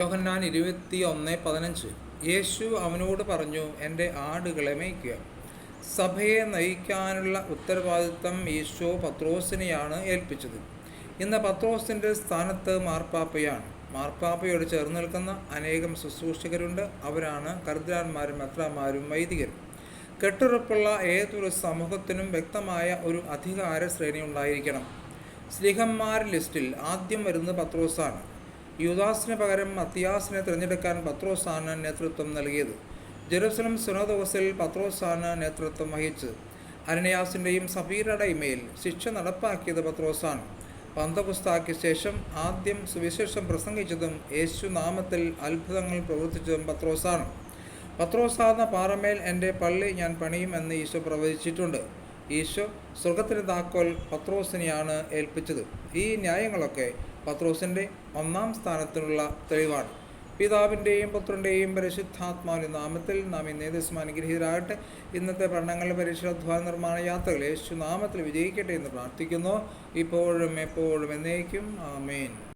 യോഹന്നാൻ ഇരുപത്തി ഒന്ന് പതിനഞ്ച്. യേശു അവനോട് പറഞ്ഞു എന്റെ ആടുകളെ മേയ്ക്കുക. സഭയെ നയിക്കാനുള്ള ഉത്തരവാദിത്തം ഈശോ പത്രോസിനെയാണ് ഏൽപ്പിച്ചത്. ഇന്ന് പത്രോസിന്റെ സ്ഥാനത്ത് മാർപ്പാപ്പയാണ്. മാർപ്പാപ്പയോട് ചേർന്ന് നിൽക്കുന്ന അനേകം ശുശ്രൂഷകരുണ്ട്. അവരാണ് കരുതലാന്മാരും മെത്രാന്മാരും വൈദികരും കെട്ടുറപ്പുള്ള ഏതൊരു സമൂഹത്തിനും വ്യക്തമായ ഒരു അധികാര ശ്രേണി ഉണ്ടായിരിക്കണം. സ്ലിഹന്മാർ ലിസ്റ്റിൽ ആദ്യം വരുന്നത് പത്രോസാണ്. യുദാസിന് പകരം മത്തിയാസിനെ തിരഞ്ഞെടുക്കാൻ പത്രോസാണ് നേതൃത്വം നൽകിയത്. ജെറുസലം സുനോദോസിൽ പത്രോസാണ് നേതൃത്വം വഹിച്ചത് അനനയാസിന്റെയും സഫീറയുടെയും മേൽ ശിക്ഷ നടപ്പാക്കിയത് പത്രോസാണ് പന്തപുസ്താക്കിയ ശേഷം ആദ്യം സുവിശേഷം പ്രസംഗിച്ചതും യേശു നാമത്തിൽ അത്ഭുതങ്ങൾ പ്രവർത്തിച്ചതും പത്രോസാണ് പത്രോസാദ പാറമേൽ എന്റെ പള്ളി ഞാൻ പണിയുമെന്ന് ഈശോ പ്രവചിച്ചിട്ടുണ്ട്. ഈശോ സ്വർഗത്തിന്റെ താക്കോൽ പത്രോസിനെയാണ് ഏൽപ്പിച്ചത്. ഈ ന്യായങ്ങളൊക്കെ പത്രോസിന്റെ ഒന്നാം സ്ഥാനത്തിനുള്ള തെളിവാണ്. പിതാവിന്റെയും പുത്രന്റെയും പരിശുദ്ധാത്മാവിന്റെ നാമത്തിൽ നാം ഇന്നേ ദിവസം അനുഗ്രഹീതരാകട്ടെ. ഇന്നത്തെ പഠനങ്ങളുടെ പരിശുദ്ധാന നിർമ്മാണ യാത്രകൾ യേശു നാമത്തിൽ വിജയിക്കട്ടെ എന്ന് പ്രാർത്ഥിക്കുന്നു. ഇപ്പോഴും എപ്പോഴും എന്നേക്കും. ആമേൻ.